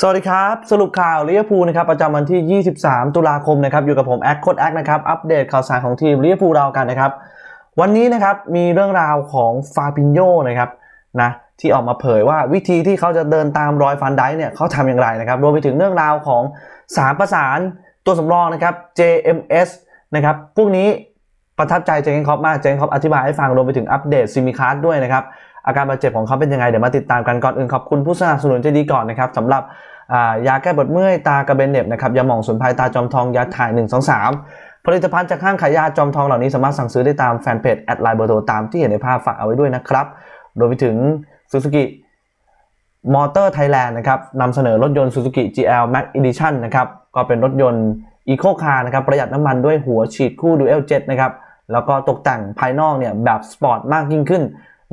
สวัสดีครับ สรุปข่าวลิเวอร์พูลนะครับประจำวันที่ 23 ตุลาคมนะครับอยู่กับผมแอคโคดแอคนะครับอัปเดตข่าวสารของทีมลิเวอร์พูลเรากันนะครับวันนี้นะครับมีเรื่องราวของฟาบินโยนะครับนะที่ออกมาเผยว่าวิธีที่เขาจะเดินตามรอยฟันไดเนี่ยเขาทำอย่างไรนะครับรวมไปถึงเรื่องราวของสามประสานตัวสำรองนะครับ JMS นะครับพวกนี้ประทับใจเจนคอปมากเจนคอปอธิบายให้ฟังรวมไปถึงอัปเดตซิมิคาร์ดด้วยนะครับ อาการบาดเจ็บของเขาเป็นยังไง เดี๋ยวมาติดตามกันก่อนอื่นขอบคุณผู้สนับสนุนใจดีก่อนนะครับสำหรับยาแก้ปวดเมื่อยตากระเบนเน็บนะครับยาหม่องสุนไพรตาจอมทองยาถ่าย 1 2 3 ผลิตภัณฑ์จากห้างขายยาจอมทองเหล่านี้สามารถสั่งซื้อได้ตามแฟนเพจแอดไลน์เบอร์โทรตามที่เห็นในภาพฝากเอาไว้ด้วยนะครับรวมไปถึง Suzuki มอเตอร์ไทยแลนด์นะครับนำเสนอรถยนต์ Suzuki GL Max Edition นะครับก็เป็นรถยนต์ Eco Car นะครับประหยัดน้ำมันด้วยหัวฉีดคู่ Dual Jet นะครับแล้วก็ตกแต่งภายนอกเนี่ยแบบสปอร์ตมากยิ่งขึ้น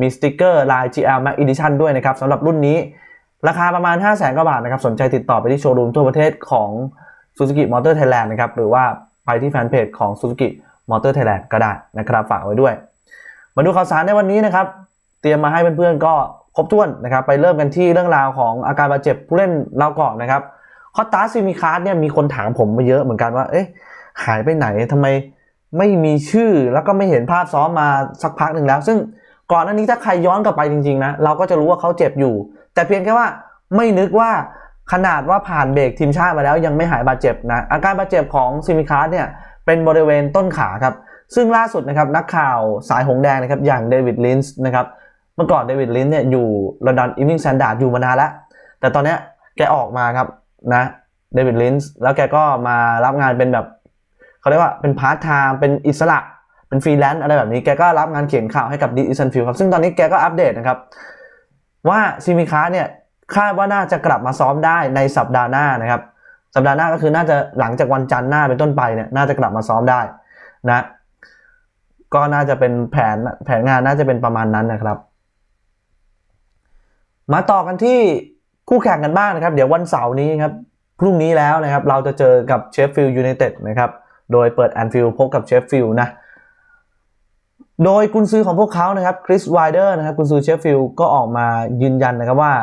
มีสติกเกอร์ลาย GL Max Edition ด้วยนะครับสำหรับรุ่นนี้ ราคาประมาณ 5 0 0 0 0กว่าบาทนะครับ สนใจติดต่อไปที่โชว์รูมทั่วประเทศของ Suzuki Motor Thailand นะครับ หรือว่าไปที่แฟนเพจของ Suzuki Motor Thailand ก็ได้นะครับฝากไว้ด้วย มาดูข่าวสารในวันนี้นะครับ เตรียมมาให้เพื่อนๆก็ครบถ้วนนะครับ ไปเริ่มกันที่เรื่องราวของอาการบาดเจ็บผู้เล่นเราก่อนนะครับคอตาซิมิคาร์ดเนี่ยมีคนถามผมมาเยอะเหมือนกันว่า เอ๊ะหายไปไหนทำไมไม่มีชื่อแล้วก็ไม่เห็นภาพซ้อมมาสักพักหนึ่งแล้ว ซึ่ง ก่อนหน้านี้ถ้าใครย้อนกลับไปจริงๆนะเราก็จะรู้ว่าเขาเจ็บอยู่ แต่เพียงแค่ว่าไม่นึกว่าขนาดว่าผ่านเบรกทีมชาติมาแล้วยังไม่หายบาดเจ็บนะอาการบาดเจ็บของซิมิคาร์ดเนี่ยเป็นบริเวณต้นขาครับซึ่งล่าสุดนะครับนักข่าวสายหงแดงนะครับอย่างเดวิดลินส์นะครับเมื่อก่อนเดวิดลินส์เนี่ยอยู่ลอนดอนอี v ิงแ a นดาร์ดอยู่มานานแล้ว แต่ตอนนี้แกออกมาครับนะเดวิดลินส์แล้วแกก็มารับงานเป็นแบบเขาเรียกว่าเป็นพาร์ทไทม์เป็นอิสระ เป็นฟรีแลนซ์อะไรแบบนี้แกก็รับงานเขียนข่าวให้กับดีอิสันฟิลครับ ซึ่งตอนนี้แกก็อัปเดตนะครับ ว่าซิมิค้าเนี่ยคาดว่าน่าจะกลับมาซ้อมได้ในสัปดาห์หน้านะครับ สัปดาห์หน้าก็คือน่าจะหลังจากวันจันทร์หน้าเป็นต้นไปเนี่ยน่าจะกลับมาซ้อมได้นะ ก็น่าจะเป็นแผนแผนงานน่าจะเป็นประมาณนั้นนะครับ มาต่อกันที่คู่แข่งกันบ้างนะครับ เดี๋ยววันเสาร์นี้ครับพรุ่งนี้แล้วนะครับเราจะเจอกับเชฟฟิลด์ยูไนเต็ดนะครับโดยเปิดแอนฟิลด์พบกับเชฟฟิลด์นะ โดยกุนซือของพวกเขานะครับคริสไวเดอร์นะครับกุนซือเชฟฟิลด์ก็ออกมายืนยันนะครับว่า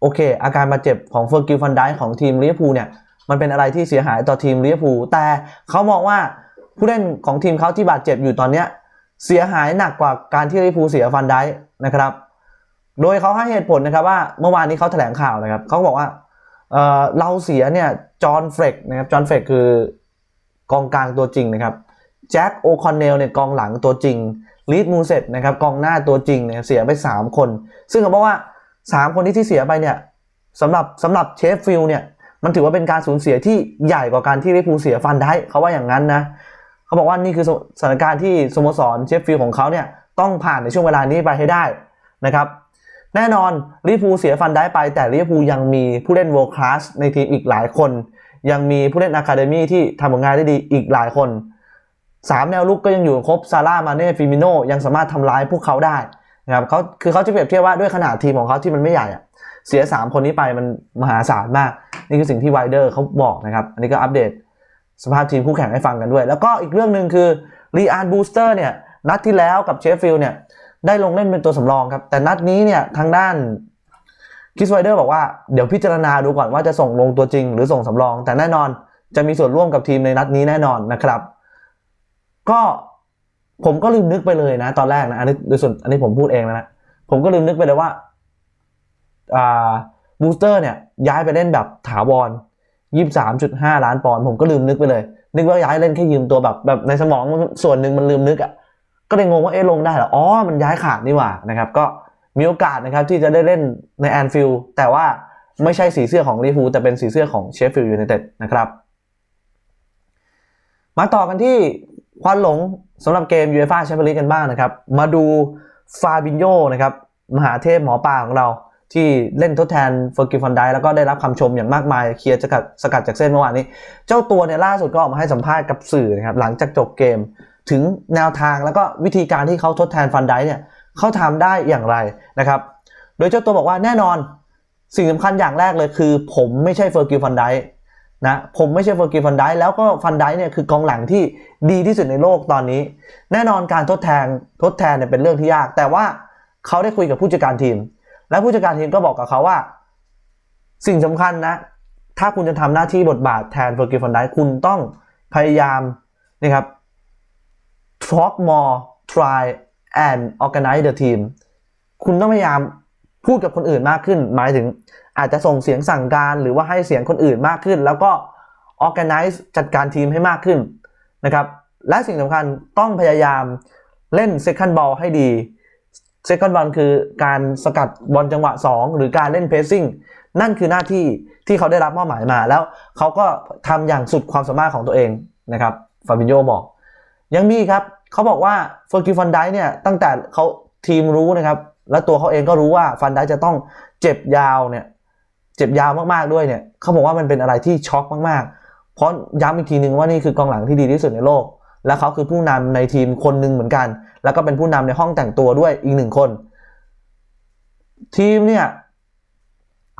โอเค อาการบาดเจ็บของเฟอร์กิลฟันไดของทีมลิเวอร์พูลเนี่ยมันเป็นอะไรที่เสียหายต่อทีมลิเวอร์พูลแต่เขามองว่าผู้เล่นของทีมเขาที่บาดเจ็บอยู่ตอนเนี้ยเสียหายหนักกว่าการที่ลิเวอร์พูลเสียฟันไดนะครับ โดยเขาให้เหตุผลนะครับว่าเมื่อวานนี้เขาแถลงข่าวนะครับเขาบอกว่าเเราเสียเนี่ยจอห์นเฟรกนะครับจอห์นเฟรกคือกองกลางตัวจริงนะครับ จ็คโอคอนเนลเนี่ยกองหลังตัวจริงลีดมูเซตนะครับกองหน้าตัวจริงเนี่ยเสียไป 3 คน ซึ่งเขาบอกว่า 3 คนที่ที่เสียไปเนี่ยสำหรับสำหรับเชฟฟิลด์เนี่ยมันถือว่าเป็นการสูญเสียที่ใหญ่กว่าการที่ลิเวอร์พูลเสียฟันได้เขาว่าอย่างนั้นนะเขาบอกว่านี่คือสถานการณ์ที่สโมสรเชฟฟิลด์ของเขาเนี่ยต้องผ่านในช่วงเวลานี้ไปให้ได้นะครับแน่นอนลิเวอร์พูลเสียฟันได้ไป แต่ลิเวอร์พูลยังมีผู้เล่น world class ในทีมอีกหลายคน ยังมีผู้เล่นอะคาเดมี่ที่ทำผลงานได้ดีอีกหลายคน สามแนวลุกก็ยังอยู่ครบซาร่ามาเน่ฟิมิโนยังสามารถทำร้ายพวกเขาได้นะครับเขาคือเขาจะเปรียบเทียบว่าด้วยขนาดทีมของเขาที่มันไม่ใหญ่อะเสีย 3 คนนี้ไปมันมหาศาลมาก นี่คือสิ่งที่ไวเดอร์เขาบอกนะครับ อันนี้ก็อัปเดตสภาพทีมคู่แข่งให้ฟังกันด้วย แล้วก็อีกเรื่องหนึ่งคือรีอานบูสเตอร์เนี่ยนัดที่แล้วกับเชฟฟิลด์เนี่ยได้ลงเล่นเป็นตัวสำรองครับ แต่นัดนี้เนี่ยทางด้านคิสไวเดอร์บอกว่าเดี๋ยวพิจารณาดูก่อนว่าจะส่งลงตัวจริง หรือส่งสำรอง แต่แน่นอนจะมีส่วนร่วมกับทีมในนัดนี้แน่นอนนะครับ ก็ผมก็ลืมนึกไปเลยนะ ตอนแรกนะอันนี้โดยส่วนอันนี้ผมพูดเองนะผมก็ลืมนึกไปเลยว่าอ่าบูสเตอร์เนี่ยย้ายไปเล่นแบบถาวร23.5ล้านปอนด์ผมก็ลืมนึกไปเลย นึกว่าย้ายเล่นแค่ยืมตัวแบบแบบในสมองส่วนหนึ่งมันลืมนึกอะ่ะก็เลยงงว่าเอ๊ะลงได้เหรออ๋อมันย้ายขาดนี่หว่านะครับ ก็มีโอกาสนะครับที่จะได้เล่นในแอนฟิลด์แต่ว่าไม่ใช่สีเสื้อของลิเวอร์พูลแต่เป็นสีเสื้อของเชฟฟิลด์ยูไนเต็ดนะครับ มาต่อกันที่ ควันหลงสำหรับเกมยูเอฟ่าแชมเปี้ยนลีกกันบ้างนะครับ มาดูฟาบินโยนะครับ มหาเทพหมอป่าของเรา ที่เล่นทดแทนเฟอร์กิฟันไดแล้วก็ได้รับคำชมอย่างมากมาย เคลียร์สกัดสกัดจากเส้นเมื่อวานนี้ เจ้าตัวเนี่ยล่าสุดก็ออกมาให้สัมภาษณ์กับสื่อนะครับ หลังจากจบเกม ถึงแนวทางแล้วก็วิธีการที่เขาทดแทนฟันไดเนี่ยเขาทำได้อย่างไรนะครับ โดยเจ้าตัวบอกว่าแน่นอน สิ่งสำคัญอย่างแรกเลยคือ ผมไม่ใช่เฟอร์กิฟันได นะผมไม่ใช่เฟอร์กิฟันไดแล้วก็ฟันไดเนี่ยคือกองหลังที่ดีที่สุดในโลกตอนนี้ แน่นอนการทดแทนทดแทนเนี่ยเป็นเรื่องที่ยาก แต่ว่าเขาได้คุยกับผู้จัดการทีม และผู้จัดการทีมก็บอกกับเขาว่า สิ่งสำคัญนะ ถ้าคุณจะทำหน้าที่บทบาทแทนเฟอร์กิลฟันไดคุณต้องพยายามนะครับ talk more try and organize the team คุณต้องพยายามพูดกับคนอื่นมากขึ้น หมายถึง อาจจะส่งเสียงสั่งการหรือว่าให้เสียงคนอื่นมากขึ้น แล้วก็ organize จัดการทีมให้มากขึ้นนะครับและสิ่งสำคัญต้องพยายามเล่น second ball ให้ดี second ball คือการสกัดบอลจังหวะ 2 หรือการเล่น pressing นั่นคือหน้าที่ที่เขาได้รับมอบหมายมาแล้วเขาก็ทำอย่างสุดความสามารถของตัวเองนะครับฟาบินโยบอก ยังมีครับเขาบอกว่าเฟอร์กิฟันไดเนี่ยตั้งแต่เขาทีมรู้นะครับ และตัวเขาเองก็รู้ว่าฟันไดจะต้องเจ็บยาวเนี่ย เจ็บยาวมากๆด้วยเนี่ยเขาบอกว่ามันเป็นอะไรที่ช็อกมากๆ เพราะย้ำอีกทีนึงว่านี่คือกองหลังที่ดีที่สุดในโลก และเขาคือผู้นำในทีมคนหนึ่งเหมือนกัน แล้วก็เป็นผู้นำในห้องแต่งตัวด้วยอีกหนึ่งคน ทีมเนี่ย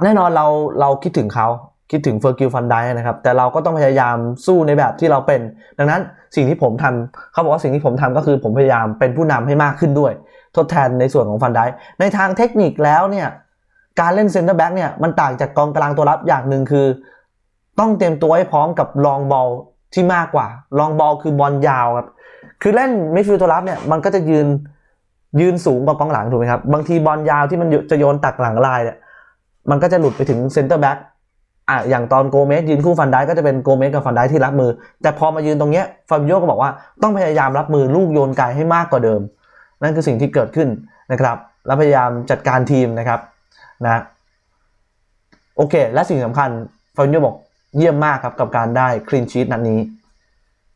แน่นอนเราเราคิดถึงเขาคิดถึงเฟอร์กิลฟันไดนะครับ แต่เราก็ต้องพยายามสู้ในแบบที่เราเป็น ดังนั้นสิ่งที่ผมทำเขาบอกว่าสิ่งที่ผมทำก็คือผมพยายามเป็นผู้นำให้มากขึ้นด้วย ทดแทนในส่วนของฟันไดในทางเทคนิคแล้วเนี่ย การเล่นเซนเตอร์แบ็กเนี่ยมันต่างจากกองกลางตัวรับอย่างหนึ่งคือ ต้องเตรียมตัวให้พร้อมกับลองบอลที่มากกว่า ลองบอลคือบอลยาวครับคือเล่นมิดฟิลด์ตัวรับเนี่ยมันก็จะยืนยืนสูงกว่ากองหลังถูกไหมครับบางทีบอลยาวที่มันจะโยนตักหลังลายเนี่ยมันก็จะหลุดไปถึงเซนเตอร์แบ็กอะอย่างตอนโกเมสยืนคู่ฟันได้ก็จะเป็นโกเมสกับฟันได้ที่รับมือ แต่พอมายืนตรงเนี้ยฟาบิโยก็บอกว่าต้องพยายามรับมือลูกโยนไกลให้มากกว่าเดิม นั่นคือสิ่งที่เกิดขึ้นนะครับ แล้วพยายามจัดการทีมนะครับ นะโอเค และสิ่งสำคัญฟาบิโยบอกเยี่ยมมากครับกับการได้คลีนชีตนัดนี้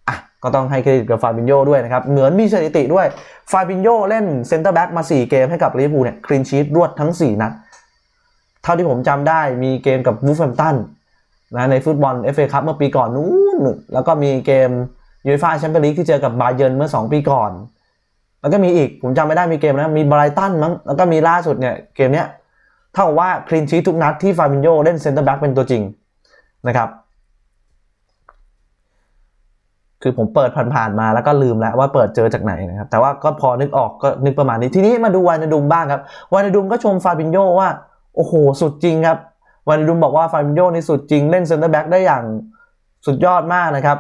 อะก็ต้องให้เครดิตกับฟาบิโยด้วยนะครับ เหมือนมีสถิติด้วยฟาบิโยเล่นเซนเตอร์แบ็กมา 4 เกมให้กับลิเวอร์พูลเนี่ยคลีนชีตรวดทั้ง 4 นัด เท่าที่ผมจำได้มีเกมกับวูฟแฮมตันนะในฟุตบอล FA คัพเมื่อปีก่อนนู้นแล้วก็มีเกมยูฟ่าแชมเปี้ยนลีกที่เจอกับบาเยิร์นเมื่อ 2 ปีก่อน แล้วก็มีอีกผมจำไม่ได้มีเกมนะมีไบรตันมั้งแล้วก็มีล่าสุดเนี่ยเกมเนี้ย เท่าว่าคลีนชีทุกนัดที่ฟาบินโยเล่นเซนเตอร์แบ็กเป็นตัวจริงนะครับ คือผมเปิดผ่านๆมาแล้วก็ลืมแล้วว่าเปิดเจอจากไหนนะครับ แต่ว่าก็พอนึกออกก็นึกประมาณนี้ ทีนี้มาดูวานดุมบ้างครับวานดุมก็ชมฟาบินโยว่า โอ้โห สุดจริงครับวานดุมบอกว่าฟาบินโยนี่สุดจริงเล่นเซนเตอร์แบ็กได้อย่างสุดยอดมากนะครับ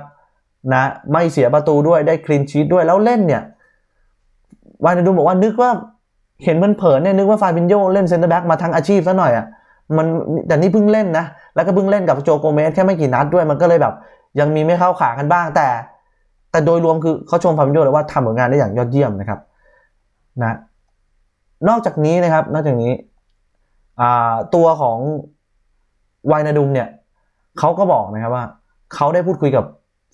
นะไม่เสียประตูด้วยได้คลีนชีทด้วยแล้วเล่นเนี่ยวานดุมบอกว่านึกว่า เห็นมันเผินเนี่ยนึกว่าฟาบินโยเล่นเซนเตอร์แบ็กมาทั้งอาชีพซะหน่อยอะมันแต่นี่เพิ่งเล่นนะ แล้วก็เพิ่งเล่นกับโจโกเมสแค่ไม่กี่นัดด้วยมันก็เลยแบบ ยังมีไม่เข้าขากันบ้างแต่ แต่โดยรวมคือเขาชมฟาบินโยเลยว่าทำผลงานได้อย่างยอดเยี่ยมนะครับนะนอกจากนี้นะครับ นอกจากนี้ตัวของวายนาดุมเนี่ยเขาก็บอกนะครับว่าเขาได้พูดคุยกับ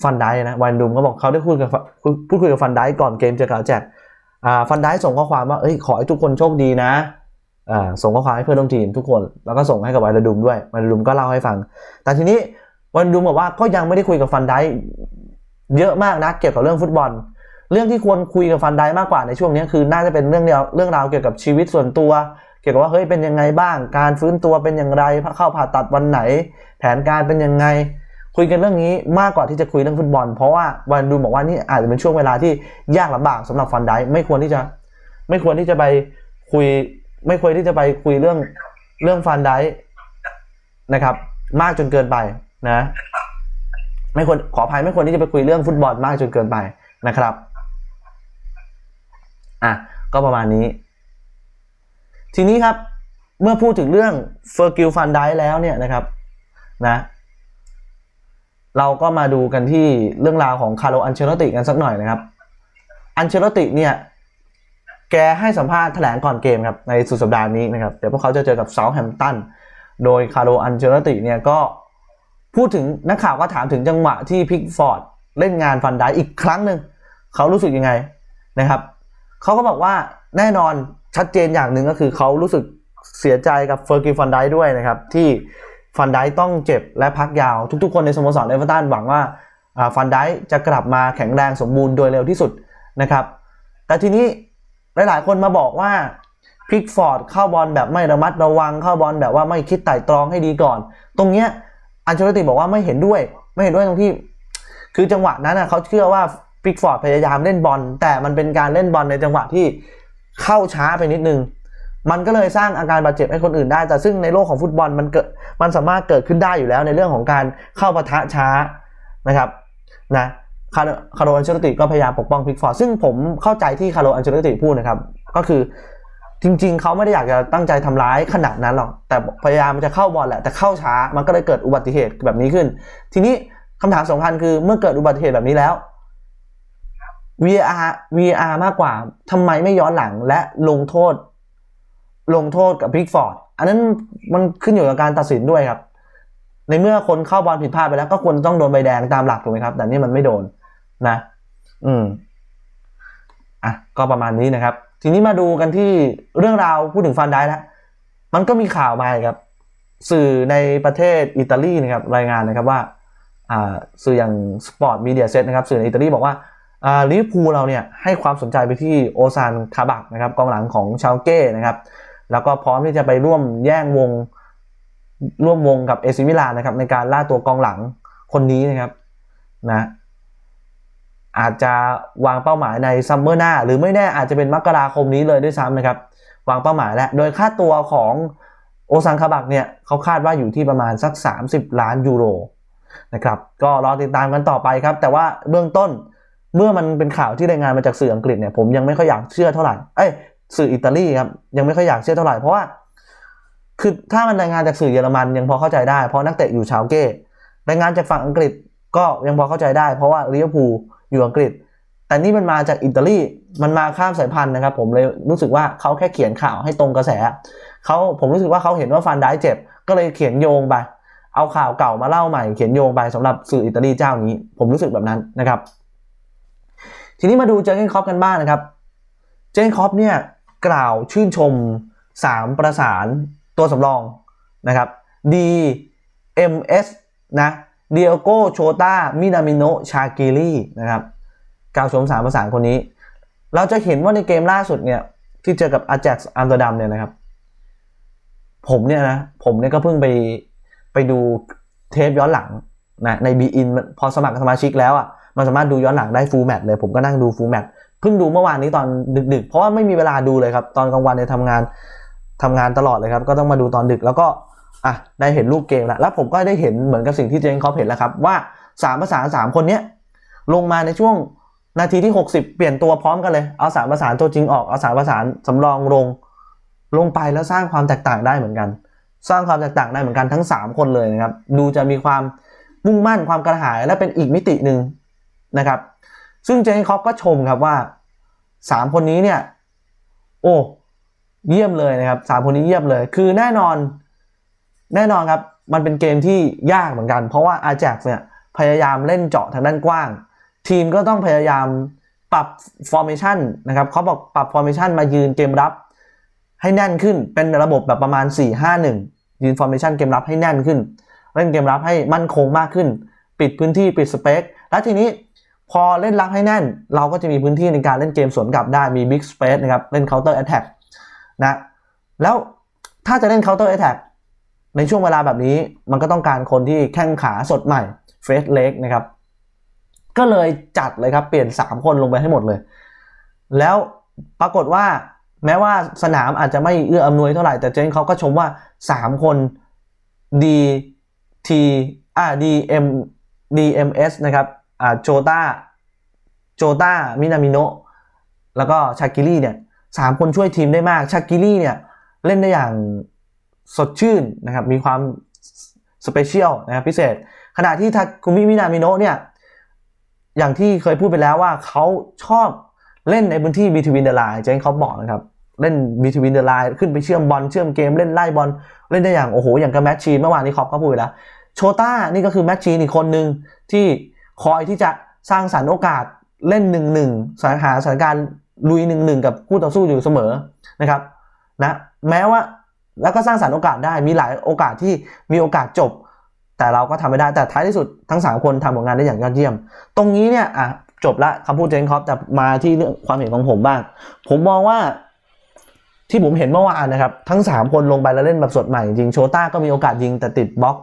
ฟันไดนะวายนาดุมก็บอกเขาได้พูดกับพูดคุยกับฟันไดก่อนเกมเจอกับแจ็ค ฟันได้ส่งข้อความว่าเอ้ยขอให้ทุกคนโชคดีนะส่งข้อความให้เพื่อนร่วมทีมทุกคน แล้วก็ส่งให้กับวายนาดุมด้วยวายนาดุมก็เล่าให้ฟัง แต่ทีนี้วายนดุมบอกว่าก็ยังไม่ได้คุยกับฟันได้เยอะมากนะเกี่ยวกับเรื่องฟุตบอล เรื่องที่ควรคุยกับฟันได้มากกว่าในช่วงนี้คือน่าจะเป็นเรื่องเดียวเรื่องราวเกี่ยวกับชีวิตส่วนตัว เกี่ยวกับว่าเฮ้ยเป็นยังไงบ้าง การฟื้นตัวเป็นอย่างไรเข้าผ่าตัดวันไหน แผนการเป็นยังไง คุยกันเรื่องนี้มากกว่าที่จะคุยเรื่องฟุตบอล เพราะว่าวันดูบอกว่านี่อาจจะเป็นช่วงเวลาที่ยากลำบากสำหรับฟันไดไม่ควรที่จะ ไม่ควรที่จะไปคุย ไม่ควรที่จะไปคุยเรื่องเรื่องฟันไดนะครับ มากจนเกินไปนะ ไม่ควรขออภัยไม่ควรที่จะไปคุยเรื่องฟุตบอลมากจนเกินไปนะครับอะก็ประมาณนี้ ทีนี้ครับเมื่อพูดถึงเรื่องเฟอร์กิลฟันไดแล้วเนี่ยนะครับนะ เราก็มาดูกันที่เรื่องราวของคาร์โลอันเชลติกันสักหน่อยนะครับ อันเชลติเนี่ยแกให้สัมภาษณ์แถลงก่อนเกมครับในสุดสัปดาห์นี้นะครับ เดี๋ยวพวกเขาจะเจอกับเซาท์แฮมป์ตัน โดยคาร์โลอันเชลติเนี่ยก็พูดถึงนักข่าวก็ถามถึงจังหวะที่พิกฟอร์ดเล่นงานฟันไดอีกครั้งหนึ่งเขารู้สึกยังไงนะครับเขาก็บอกว่าแน่นอนชัดเจนอย่างหนึ่งก็คือเขารู้สึกเสียใจกับเฟอร์กิฟันไดด้วยนะครับที่ ฟันได้ต้องเจ็บและพักยาว ทุกๆคนในสโมสรเอเวอร์ตันหวังว่าฟันได้จะกลับมาแข็งแรงสมบูรณ์โดยเร็วที่สุดนะครับ แต่ทีนี้หลายๆคนมาบอกว่าพิกฟอร์ดเข้าบอลแบบไม่ระมัดระวังเข้าบอลแบบว่าไม่คิดไต่ตรองให้ดีก่อน ตรงเนี้ยอันเชลติบอกว่าไม่เห็นด้วย ไม่เห็นด้วยตรงที่ คือจังหวะนั้นนะเขาเชื่อว่าพิกฟอร์ดพยายามเล่นบอลแต่มันเป็นการเล่นบอลในจังหวะที่เข้าช้าไปนิดนึง มันก็เลยสร้างอาการบาดเจ็บให้คนอื่นได้ แต่ซึ่งในโลกของฟุตบอลมันเกิดมันสามารถเกิดขึ้นได้อยู่แล้วในเรื่องของการเข้าปะทะช้านะครับนะคาร์คาร์โลอันเชลติก็พยายามปกป้องพิกฟอร์ดซึ่งผมเข้าใจที่คาร์โลอันเชลติพูดนะครับ ก็คือจริง ๆ เขาไม่ได้อยากจะตั้งใจทำร้ายขนาดนั้นหรอก แต่พยายามจะเข้าบอลแหละ แต่เข้าช้า มันก็เลยเกิดอุบัติเหตุแบบนี้ขึ้น ทีนี้คำถามสำคัญคือเมื่อเกิดอุบัติเหตุแบบนี้แล้ว VR VR มากกว่าทำไมไม่ย้อนหลังและลงโทษ ลงโทษกับพิกฟอร์ด อันนั้นมันขึ้นอยู่กับการตัดสินด้วยครับ ในเมื่อคนเข้าบอลผิดพลาดไปแล้ว ก็ควรต้องโดนใบแดงตามหลักถูกไหมครับ แต่นี่มันไม่โดนนะ อืมอะก็ประมาณนี้นะครับ ทีนี้มาดูกันที่เรื่องราวพูดถึงฟันได้แล้วมันก็มีข่าวมาครับ สื่อในประเทศอิตาลีนะครับ รายงานนะครับว่าอ่าสื่ออย่างสปอร์ตมีเดียเซตนะครับ สื่อในอิตาลีบอกว่าอ่าลิเวอร์พูลเราเนี่ยให้ความสนใจไปที่โอซานคาบักนะครับกองหลังของชาวเก้นะครับ แล้วก็พร้อมที่จะไปร่วมแย่งวงร่วมวงกับเอซิมิลานนะครับ ในการล่าตัวกองหลังคนนี้นะครับนะอาจจะวางเป้าหมายในซัมเมอร์หน้า หรือไม่แน่อาจจะเป็นมกราคมนี้เลยด้วยซ้ำนะครับ วางเป้าหมายแล้ว โดยค่าตัวของโอซังคาบักเนี่ยเขาคาดว่าอยู่ที่ประมาณสัก 30 ล้านยูโรนะครับก็รอติดตามกันต่อไปครับ แต่ว่าเบื้องต้นเมื่อมันเป็นข่าวที่รายงานมาจากสื่ออังกฤษเนี่ยผมยังไม่ค่อยอยากเชื่อเท่าไหร่เอ้ย สื่ออิตาลีครับยังไม่ค่อยอยากเชื่อเท่าไหร่เพราะว่า คือถ้ามันรายงานจากสื่อเยอรมันยังพอเข้าใจได้เพราะนักเตะอยู่ชาวเก้รายงานจากฝั่งอังกฤษก็ยังพอเข้าใจได้ เพราะว่าลิเวอร์พูลอยู่อังกฤษ แต่นี่มันมาจากอิตาลีมันมาข้ามสายพันธุ์นะครับ ผมเลยรู้สึกว่าเขาแค่เขียนข่าวให้ตรงกระแสเขาผมรู้สึกว่าเขาเห็นว่าฟันได้เจ็บ ก็เลยเขียนโยงไปเอาข่าวเก่ามาเล่าใหม่เขียนโยงไปสำหรับสื่ออิตาลีเจ้านี้ ผมรู้สึกแบบนั้นนะครับ ทีนี้มาดูเจอเกนคอปกันบ้างนะครับ เจอเกนคอปเนี่ย กล่าวชื่นชม 3 ประสานตัวสำรองนะครับ DMS นะเดียโกโชตามินามิโนชากิลีนะครับกล่าวชม3ประสานคนนี้ เราจะเห็นว่าในเกมล่าสุดเนี่ย ที่เจอกับอาแจ็กซ์อัมสเตอร์ดัมเนี่ยนะครับ ผมเนี่ยนะ ผมเนี่ยก็เพิ่งไปไปดูเทปย้อนหลังนะใน b ีอินพอสมัครสมาชิกแล้วอะ มันสามารถดูย้อนหลังได้ฟูลแมตเลย ผมก็นั่งดูฟูลแมต เพิ่งดูเมื่อวานนี้ตอนดึก ๆ เพราะว่าไม่มีเวลาดูเลยครับ ตอนกลางวันเนี่ยทำงานทำงานตลอดเลยครับ ก็ต้องมาดูตอนดึกแล้วก็อะได้เห็นรูปเกมแล้วแล้วผมก็ได้เห็นเหมือนกับสิ่งที่เจนคอปเห็นแล้วครับว่าสามภาษาสามคนเนี้ยลงมาในช่วงนาทีที่ 60 เปลี่ยนตัวพร้อมกันเลย เอาสามภาษาตัวจริงออก เอาสามภาษาสำรองลง ลงไปแล้วสร้างความแตกต่างได้เหมือนกัน สร้างความแตกต่างได้เหมือนกันทั้ง 3 คนเลยนะครับ ดูจะมีความมุ่งมั่นความกระหายและเป็นอีกมิติหนึ่งนะครับ ซึ่งเจนคอปก็ชมครับว่า3คนนี้เนี่ย โอ้เยี่ยมเลยนะครับสามคนนี้เยี่ยมเลย คือแน่นอน แน่นอนครับ มันเป็นเกมที่ยากเหมือนกัน เพราะว่าอาแจ็กเนี่ยพยายามเล่นเจาะทางด้านกว้าง ทีมก็ต้องพยายามปรับฟอร์เมชันนะครับเขาบอกปรับฟอร์เมชันมายืนเกมรับ ให้แน่นขึ้นเป็นระบบแบบประมาณ 4-5-1 ยืนฟอร์เมชันเกมรับให้แน่นขึ้น เล่นเกมรับให้มั่นคงมากขึ้น ปิดพื้นที่ปิดสเปค แล้วทีนี้ พอเล่นรับให้แน่น เราก็จะมีพื้นที่ในการเล่นเกมสวนกลับได้มี Big Space นะครับ เล่น Counter Attack นะแล้วถ้าจะเล่น Counter Attack ในช่วงเวลาแบบนี้มันก็ต้องการคนที่แข้งขาสดใหม่เฟสเล็กนะครับ ก็เลยจัดเลยครับ เปลี่ยน 3 คนลงไปให้หมดเลย แล้วปรากฏว่าแม้ว่าสนามอาจจะไม่เอื้ออำนวยเท่าไหร่ แต่เจนเขาก็ชมว่า 3 คน D T อ่า D M D M S นะครับ อ่าโจตาโจตามินามิโนแล้วก็ชากิลี่เนี่ยสามคนช่วยทีมได้มากชากิลี่เนี่ยเล่นได้อย่างสดชื่นนะครับ มีความสเปเชียลนะครับพิเศษ ขณะที่ทาคุมิมินามิโนเนี่ยอย่างที่เคยพูดไปแล้วว่าเขาชอบเล่นในพื้นที่ between the line เจนเขาบอกนะครับเล่น between the line ขึ้นไปเชื่อมบอลเชื่อมเกมเล่นไล่บอลเล่นได้อย่างโอ้โหอย่างกับแมชชีนเมื่อวานนี้คอปก็พูดไปแล้วโชต้านี่ก็คือแมชชีนอีกคนหนึ่งที่ คอยที่จะสร้างสรรค์โอกาสเล่นหนึ่งหนึ่งสถานหาสถานการณ์ลุยหนึ่งหนึ่งกับคู่ต่อสู้อยู่เสมอนะครับนะแม้ว่าแล้วก็สร้างสรรค์โอกาสได้มีหลายโอกาสที่มีโอกาสจบ แต่เราก็ทำไม่ได้แต่ท้ายที่สุดทั้ง 3 คนทำผลงานได้อย่างยอดเยี่ยม ตรงนี้เนี่ยอะจบละคำพูดเจนคอปแต่มาที่เรื่องความเห็นของผมบ้าง ผมมองว่าที่ผมเห็นเมื่อวานนะครับ ทั้ง 3 คนลงไปแล้วเล่นแบบสดใหม่จริงโชต้าก็มีโอกาสยิงแต่ติดบล็อก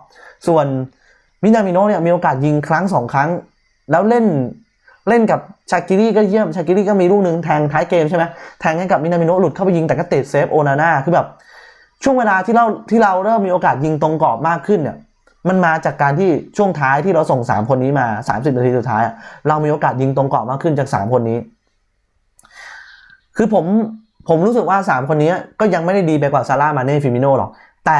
ส่วน มินามิโนเนี่ยมีโอกาสยิงครั้งสองครั้ง แล้วเล่นเล่นกับชากิรี่ก็เยี่ยมชากิรี่ก็มีลูกหนึ่งแทงท้ายเกมใช่ไหมแทงให้กับมินามิโนหลุดเข้าไปยิงแต่ก็ติดเซฟโอนาน่าคือแบบช่วงเวลาที่เราที่เราเริ่มมีโอกาสยิงตรงกรอบมากขึ้นเนี่ยมันมาจากการที่ช่วงท้ายที่เราส่ง 3 คนนี้มา 30 นาทีสุดท้าย เรามีโอกาสยิงตรงกรอบมากขึ้นจาก 3 คนนี้ คือผมผมรู้สึกว่า 3 คนนี้ก็ยังไม่ได้ดีไปกว่าซาร่ามาเน่ฟิมิโนหรอก แต่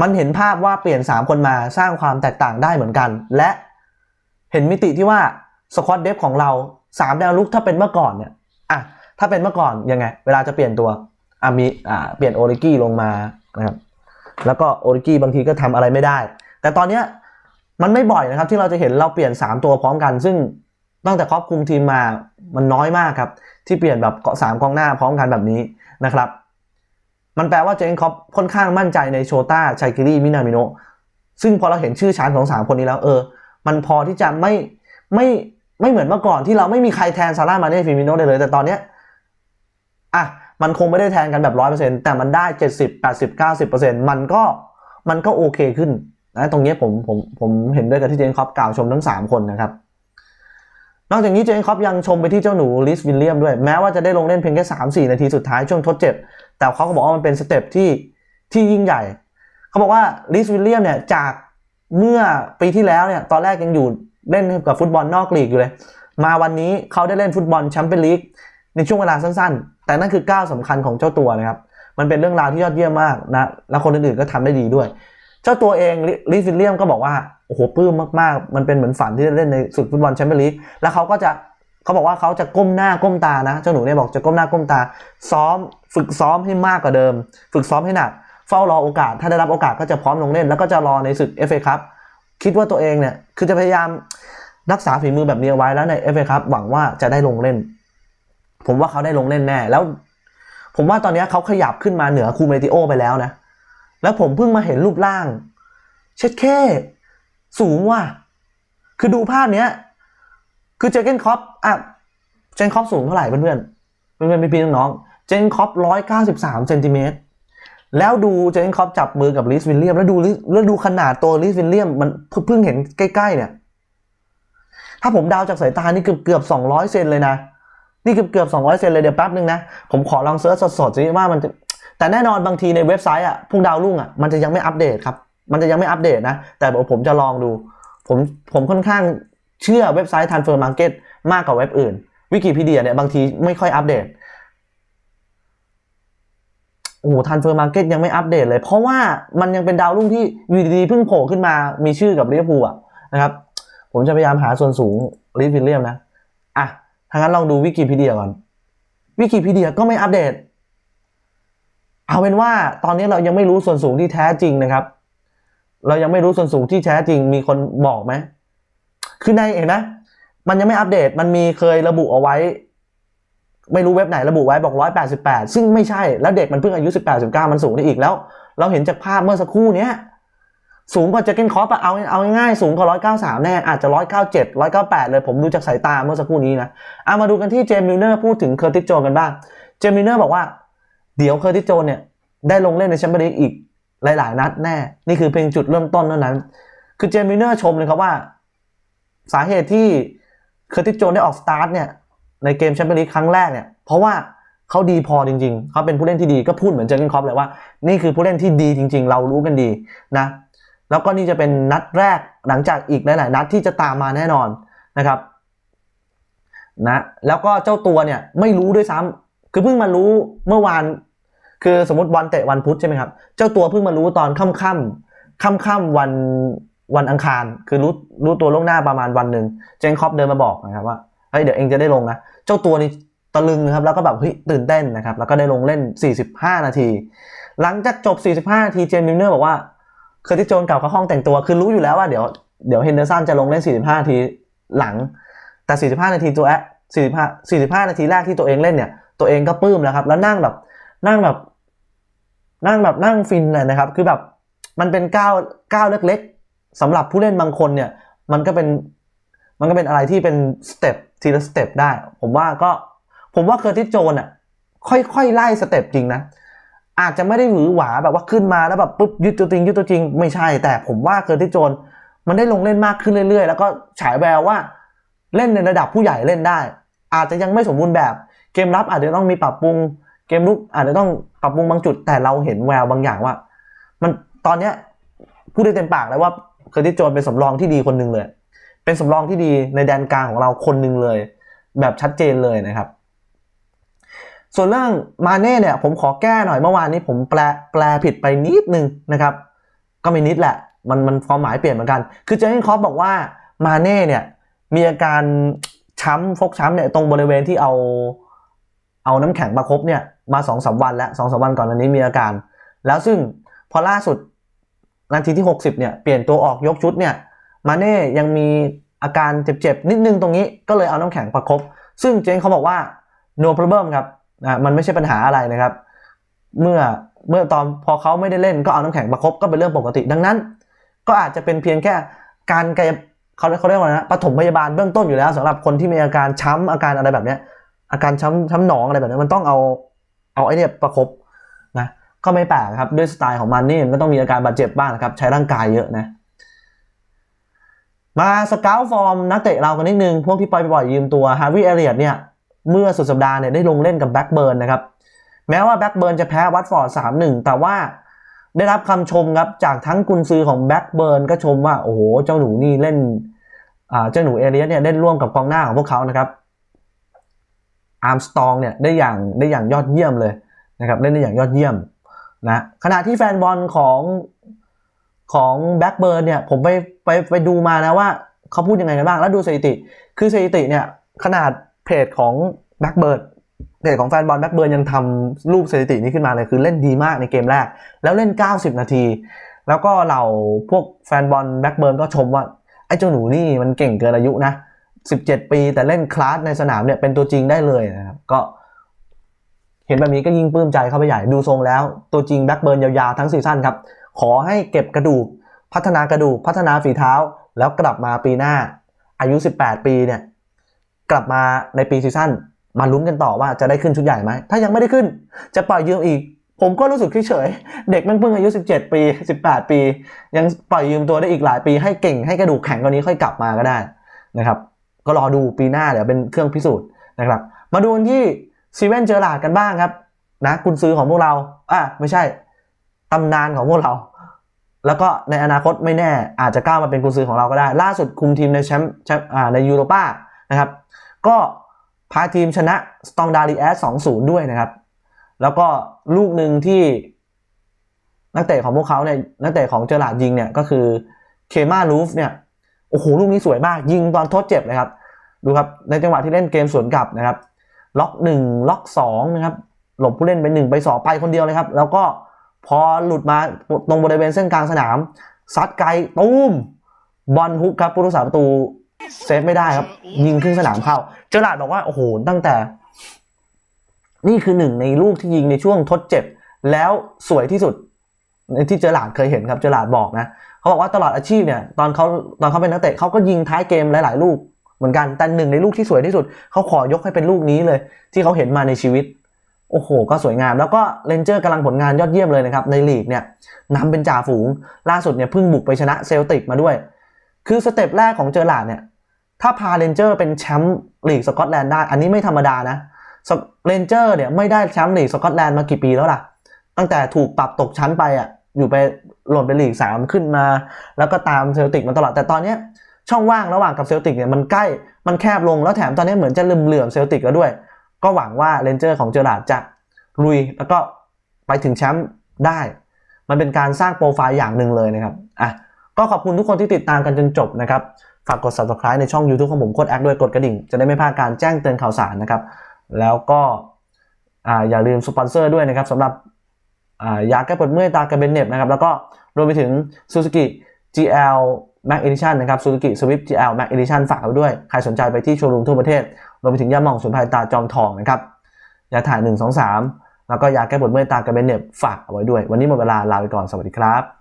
มันเห็นภาพว่าเปลี่ยน 3 คนมาสร้างความแตกต่างได้เหมือนกัน และเห็นมิติที่ว่าสควอตเดฟของเรา 3 แนวลุกถ้าเป็นเมื่อก่อนเนี่ยอะถ้าเป็นเมื่อก่อนยังไง เวลาจะเปลี่ยนตัวอะมีอ่าเปลี่ยนโอริกี้ลงมานะครับแล้วก็โอริกี้บางทีก็ทำอะไรไม่ได้ แต่ตอนเนี้ยมันไม่บ่อยนะครับ ที่เราจะเห็นเราเปลี่ยน 3 ตัวพร้อมกัน ซึ่งตั้งแต่ครอบคุมทีมมามันน้อยมากครับ ที่เปลี่ยนแบบเกาะสามกองหน้าพร้อมกันแบบนี้นะครับ มันแปลว่าเจนคอปค่อนข้างมั่นใจในโชต้าชัยกิรีมินามิโนซึ่งพอเราเห็นชื่อชั้นของสามคนนี้แล้วเออ มันพอที่จะไม่ไม่ไม่เหมือนเมื่อก่อนที่เราไม่มีใครแทนซาร่ามาเน่ฟิมิโนได้เลย แต่ตอนเนี้ยอะมันคงไม่ได้แทนกันแบบร้อยเปอร์เซ็นแต่มันได้เจ็ดสิบแปดสิบเก้าสิบเปอร์เซ็นมันก็มันก็โอเคขึ้นนะตรงเนี้ยผมผมผมเห็นด้วยกับที่เจนคอปกล่าวชมทั้งสามคนนะครับ นอกจากนี้เจนคอปยังชมไปที่เจ้าหนูลิสวิลเลียมด้วย แม้ว่าจะได้ลงเล่นเพียงแค่ 3 4 นาทีสุดท้ายช่วงทดเจ็บ แต่เขาก็บอกว่ามันเป็นสเต็ปที่ที่ยิ่งใหญ่ เขาบอกว่าลิสวิลเลียมเนี่ยจากเมื่อปีที่แล้วเนี่ยตอนแรกยังอยู่เล่นกับฟุตบอลนอกลีกอยู่เลย มาวันนี้เขาได้เล่นฟุตบอลแชมเปี้ยนลีกในช่วงเวลาสั้นๆ แต่นั่นคือก้าวสำคัญของเจ้าตัวนะครับ มันเป็นเรื่องราวที่ยอดเยี่ยมมากนะ และคนอื่นๆก็ทำได้ดีด้วย เจ้าตัวเองลิสวิลเลียมก็บอกว่า โอ้โหปลื้มมากๆ มันเป็นเหมือนฝันที่จะเล่นในศึกฟุตบอลแชมเปี้ยนลีกแล้วเขาก็จะเขาบอกว่าเขาจะก้มหน้าก้มตานะ เจ้าหนูเนี่ยบอกจะก้มหน้าก้มตา ซ้อมฝึกซ้อมให้มากกว่าเดิม ฝึกซ้อมให้หนัก เฝ้ารอโอกาส ถ้าได้รับโอกาสก็จะพร้อมลงเล่น แล้วก็จะรอในศึก FA ครับคิดว่าตัวเองเนี่ยคือจะพยายามรักษาฝีมือแบบนี้ไว้แล้วใน FA ครับหวังว่าจะได้ลงเล่น ผมว่าเขาได้ลงเล่นแน่แล้ว ผมว่าตอนนี้เขาขยับขึ้นมาเหนือคูเมติโอไปแล้วนะ แล้วผมเพิ่งมาเห็นรูปร่าง เช็ดแค่ สูงว่ะ คือดูภาพเนี้ย คือเจเกนคอปอะ เจนคอปสูงเท่าไหร่เพื่อนๆ เพื่อนๆพี่ๆน้องๆ เจนคอปร้อยเก้าสิบสามเซนติเมตร แล้วดูเจนคอปจับมือกับลิสวิลเลียม แล้วดูแล้วดูขนาดตัวลิสวิลเลียมมันเพิ่งเห็นใกล้ๆ เนี่ย ถ้าผมดาวจากสายตานี่เกือบเกือบสองร้อยเซนเลยนะ นี่เกือบเกือบสองร้อยเซนเลยเดี๋ยวแป๊บนึงนะ ผมขอลองเซิร์ชสดๆสิว่ามันแต่แน่นอนบางทีในเว็บไซต์อะพวกดาวรุ่งอะมันจะยังไม่อัปเดตครับ มันจะยังไม่อัปเดตนะ แต่ผมจะลองดู ผมผมค่อนข้างเชื่อเว็บไซต์ Transfer Market มากกว่าเว็บอื่นวิกิพีเดียเนี่ยบางทีไม่ค่อยอัปเดตโอ้โห Transfer Market ยังไม่อัปเดตเลย เพราะว่ามันยังเป็นดาวรุ่งที่อยู่ดีๆเพิ่งโผล่ขึ้นมามีชื่อกับลิเวอร์พูลอะนะครับ ผมจะพยายามหาส่วนสูงลิฟวิลเลียมนะ อะถ้างั้นลองดูวิกิพีเดียก่อน วิกิพีเดียก็ไม่อัปเดต เอาเป็นว่าตอนนี้เรายังไม่รู้ส่วนสูงที่แท้จริงนะครับ เรายังไม่รู้ส่วนสูงที่แท้จริงมีคนบอกไหมคือในเห็นไหมมันยังไม่อัปเดตมันมีเคยระบุเอาไว้ ไม่รู้เว็บไหนระบุไว้บอกร้อยแปดสิบแปดซึ่งไม่ใช่แล้วเด็กมันเพิ่งอายุสิบแปดสิบเก้ามันสูงได้อีกแล้ว เราเห็นจากภาพเมื่อสักครู่เนี้ยสูงกว่าเจเกนคอปอะเอาเอาง่ายๆสูงกว่าร้อยเก้าสามแน่อาจจะร้อยเก้าเจ็ดร้อยเก้าแปดเลยผมดูจากสายตาเมื่อสักครู่นี้นะเอามาดูกันที่เจมิลเนอร์พูดถึงเคอร์ติสโจนกันบ้าง เจมิลเนอร์บอกว่า เดี๋ยวเคอร์ติสโจนเนี่ยได้ลงเล่นในแชมเปี้ยนลีกอีก หลายๆ นัดแน่ นี่คือเพียงจุดเริ่มต้นเท่านั้น คือเจมิเนอร์ชมเลยครับว่า สาเหตุที่เคอร์ติสโจนได้ออกสตาร์ทเนี่ยในเกมแชมเปี้ยนลีกครั้งแรกเนี่ย เพราะว่าเขาดีพอจริง ๆ เขาเป็นผู้เล่นที่ดีก็พูดเหมือนเจอร์เกนคอปเลยว่า นี่คือผู้เล่นที่ดีจริง ๆ เรารู้กันดีนะ แล้วก็นี่จะเป็นนัดแรกหลังจากอีกหลาย ๆ นัดที่จะตามมาแน่นอนนะครับนะแล้วก็เจ้าตัวเนี่ยไม่รู้ด้วยซ้ำคือเพิ่งมารู้เมื่อวาน คือสมมติวันเตะวันพุธใช่ไหมครับ เจ้าตัวเพิ่งมารู้ตอนค่ำค่ำค่ำค่ำวันวันอังคาร คือรู้รู้ตัวล่วงหน้าประมาณวันหนึ่งเจนคอปเดินมาบอกนะครับว่าเฮ้ยเดี๋ยวเองจะได้ลงนะ เจ้าตัวนี่ตะลึงนะครับแล้วก็แบบเฮ้ยตื่นเต้นนะครับ แล้วก็ได้ลงเล่น 45 นาที หลังจากจบ 45 นาทีเจมส์มิลเนอร์บอกว่าเคอร์ติโจนกลับเข้าห้องแต่งตัวคือรู้อยู่แล้วว่าเดี๋ยวเดี๋ยวเฮนเดอร์สันจะลงเล่น 45 นาทีหลัง แต่ 45 นาทีตัวแอะ45 45 นาทีแรกที่ตัวเองเล่นเนี่ยตัวเองก็ปลื้มแล้วครับแล้วนั่งแบบนั่งแบบ นั่งแบบนั่งฟินเลยนะครับ คือแบบมันเป็นก้าวก้าวเล็กๆสำหรับผู้เล่นบางคนเนี่ย มันก็เป็นมันก็เป็นอะไรที่เป็นสเต็ปทีละสเต็ปได้ ผมว่าก็ผมว่าเคอร์ติสโจนอะค่อยๆไล่สเต็ปจริงนะอาจจะไม่ได้หวือหวาแบบว่าขึ้นมาแล้วแบบปุ๊บยึดตัวจริงยึดตัวจริงไม่ใช่ แต่ผมว่าเคอร์ติสโจนมันได้ลงเล่นมากขึ้นเรื่อยๆ แล้วก็ฉายแววว่าเล่นในระดับผู้ใหญ่เล่นได้ อาจจะยังไม่สมบูรณ์แบบเกมรับอาจจะต้องมีปรับปรุง เกมลุกอาจจะต้องปรับปรุงบางจุดแต่เราเห็นแววบางอย่างว่า มันตอนเนี้ยพูดได้เต็มปากเลยว่าเคอร์ติสโจนเป็นสำรองที่ดีคนหนึ่งเลย เป็นสำรองที่ดีในแดนกลางของเราคนหนึ่งเลย แบบชัดเจนเลยนะครับ ส่วนเรื่องมาเน่เนี่ย ผมขอแก้หน่อยเมื่อวานนี้ผมแปลแปลผิดไปนิดนึงนะครับ ก็ไม่นิดแหละ มันมันความหมายเปลี่ยนเหมือนกัน คือเจอร์เคอปบอกว่ามาเน่เนี่ยมีอาการช้ำฟกช้ำเนี่ยตรงบริเวณที่เอาเอาน้ำแข็งมาครบเนี่ย มาสองสาวันแล้วสองสาวันก่อนอันนี้มีอาการ แล้วซึ่งพอล่าสุดนาทีที่ 60เนี่ยเปลี่ยนตัวออกยกชุดเนี่ยมาเน่ยังมีอาการเจ็บๆนิดนึงตรงนี้ก็เลยเอาน้ำแข็งประคบซึ่งเจนเขาบอกว่า no problem ครับอ่ามันไม่ใช่ปัญหาอะไรนะครับ เมื่อเมื่อตอนพอเขาไม่ได้เล่นก็เอาน้ำแข็งประคบก็เป็นเรื่องปกติ ดังนั้น ก็อาจจะเป็นเพียงแค่การกายเขาเขาเรียกว่าอะไรนะปฐมพยาบาลเบื้องต้นอยู่แล้วสำหรับคนที่มีอาการช้ำอาการอะไรแบบเนี้ยอาการช้ำช้ำหนองอะไรแบบนี้มันต้องเอา เอาไอ้เนี่ยประคบนะก็ไม่แปลกครับด้วยสไตล์ของมันนี่มันก็ต้องมีอาการบาดเจ็บบ้างนะครับ ใช้ร่างกายเยอะนะ มาสเกลฟอร์มนักเตะเรากันนิดนึง พวกที่ปล่อยไปปล่อยยืมตัวฮาร์วีเอเรียตเนี่ยเมื่อสุดสัปดาห์เนี่ยได้ลงเล่นกับแบ็กเบิร์นนะครับแม้ว่าแบ็กเบิร์นจะแพ้วัตฟอร์ด3-1แต่ว่าได้รับคำชมครับจากทั้งกุนซือของแบ็กเบิร์นก็ชมว่าโอ้โหเจ้าหนูนี่เล่นเจ้าหนูเอเรียตเนี่ยเล่นร่วมกับกองหน้าของพวกเขานะครับ อาร์มสตองเนี่ยได้อย่างได้อย่างยอดเยี่ยมเลยนะครับเล่นได้อย่างยอดเยี่ยมนะขณะที่แฟนบอลของของแบ็กเบิร์นเนี่ยผมไปไปไปดูมานะว่าเขาพูดยังไงกันบ้างแล้วดูสถิติ คือสถิติเนี่ยขนาดเพจของแบ็กเบิร์นเพจของแฟนบอลแบ็กเบิร์นยังทำรูปสถิตินี้ขึ้นมาเลยคือเล่นดีมากในเกมแรก แล้วเล่น 90 นาที แล้วก็เหล่าพวกแฟนบอลแบ็กเบิร์นก็ชมว่า ไอ้เจ้าหนูนี่มันเก่งเกินอายุนะ 17 ปี แต่เล่นคลาสในสนามเนี่ยเป็นตัวจริงได้เลยนะครับ ก็ เห็นแบบนี้ก็ยิ่งปลื้มใจเข้าไปใหญ่ดูทรงแล้ว ตัวจริงแบ็กเบิร์นยาวๆทั้งซีซั่นครับ ขอให้เก็บกระดูก พัฒนากระดูกพัฒนาฝีเท้า แล้วกลับมาปีหน้า อายุ 18 ปีเนี่ยกลับมาในปีซีซั่นมาลุ้นกันต่อว่าจะได้ขึ้นชุดใหญ่ไหม ถ้ายังไม่ได้ขึ้น จะปล่อยยืมอีก ผมก็รู้สึกเฉยเด็กมันเพิ่งอายุ 17 ปี 18 ปี ยังปล่อยยืมตัวได้อีกหลายปีให้เก่งให้กระดูกแข็งกว่านี้ค่อยกลับมาก็ได้นะครับ ก็รอดูปีหน้าเดี๋ยวเป็นเครื่องพิสูจน์นะครับ มาดูกันที่ซีเว่นเจอร์ลาดกันบ้างครับนะกุนซื้อของพวกเราอะไม่ใช่ตำนานของพวกเรา แล้วก็ในอนาคตไม่แน่อาจจะก้าวมาเป็นกุนซือของเราก็ได้ ล่าสุดคุมทีมในแชมป์ชมในยูโรป้านะครับ ก็พาทีมชนะสตองดารีแอส2-0ด้วยนะครับ แล้วก็ลูกหนึ่งที่นักเตะของพวกเขาเนี่ยนักเตะของเจอร์ลาดยิงเนี่ยก็คือเคมาลูฟเนี่ย โอ้โหลูกนี้สวยมาก ยิงตอนทดเจ็บเลยครับ ดูครับในจังหวะที่เล่นเกมสวนกลับนะครับ ล็อก1ล็อก2นะครับหลบผู้เล่นไป1ไป2ไปคนเดียวเลยครับ แล้วก็พอหลุดมาตรงบริเวณเส้นกลางสนาม ซัดไกลตุ้มบอลฮุกครับผู้รักษาประตูเซฟไม่ได้ครับ ยิงขึ้นสนามเข้า เจอหลาดบอกว่าโอ้โหตั้งแต่ นี่คือหนึ่งในลูกที่ยิงในช่วงทดเจ็บ แล้วสวยที่สุดที่เจอหลาดเคยเห็นครับเจอหลาดบอกนะ เขาบอกว่าตลอดอาชีพเนี่ยตอนเขาตอนเขาเป็นนักเตะเขาก็ยิงท้ายเกมหลาย ๆ ลูกเหมือนกันแต่หนึ่งในลูกที่สวยที่สุดเขาขอยกให้เป็นลูกนี้เลย ที่เขาเห็นมาในชีวิตโอ้โห ก็สวยงาม แล้วก็เรนเจอร์กำลังผลงานยอดเยี่ยมเลยนะครับ ในลีกเนี่ยนำเป็นจ่าฝูง ล่าสุดเนี่ยเพิ่งบุกไปชนะเซลติกมาด้วย คือสเต็ปแรกของเจอหลาดเนี่ย ถ้าพาเรนเจอร์เป็นแชมป์ลีกสกอตแลนด์ได้ อันนี้ไม่ธรรมดานะเรนเจอร์เนี่ยไม่ได้แชมป์ลีกสกอตแลนด์มากี่ปีแล้วล่ะ ตั้งแต่ถูกปรับตกชั้นไปอะ อยู่ไป หล่นไปลีกสามขึ้นมา แล้วก็ตามเซลติกมาตลอดแต่ตอนเนี้ยช่องว่างระหว่างกับเซลติกเนี่ยมันใกล้มันแคบลงแล้วแถมตอนนี้เหมือนจะลืมเหลื่อมเซลติกแล้วด้วย ก็หวังว่าเรนเจอร์ของเจอราดจะลุยแล้วก็ไปถึงแชมป์ได้ มันเป็นการสร้างโปรไฟล์อย่างหนึ่งเลยนะครับอะก็ขอบคุณทุกคนที่ติดตามกันจนจบนะครับฝากกด subscribe ในช่อง YouTube ของผมโคดแอคด้วยกดกระดิ่ง จะได้ไม่พลาดการแจ้งเตือนข่าวสารนะครับ แล้วก็อ่าอย่าลืมสปอนเซอร์ด้วยนะครับสำหรับยาแก้ปวดเมื่อยตากระเบนเน็บนะครับแล้วก็ รวมไปถึง Suzuki GL Max Edition นะครับ Suzuki Swift GL Max Edition ฝากไว้ด้วย ใครสนใจไปที่โชว์รูมทั่วประเทศ รวมไปถึงยาหม่องสุนภายตาจอมทองนะครับ ยาถ่าย 1 2 3 แล้วก็ยาแก้ปวดเมื่อยตากระเบนเน็บฝากเอาไว้ด้วย วันนี้หมดเวลาลาไปก่อน สวัสดีครับ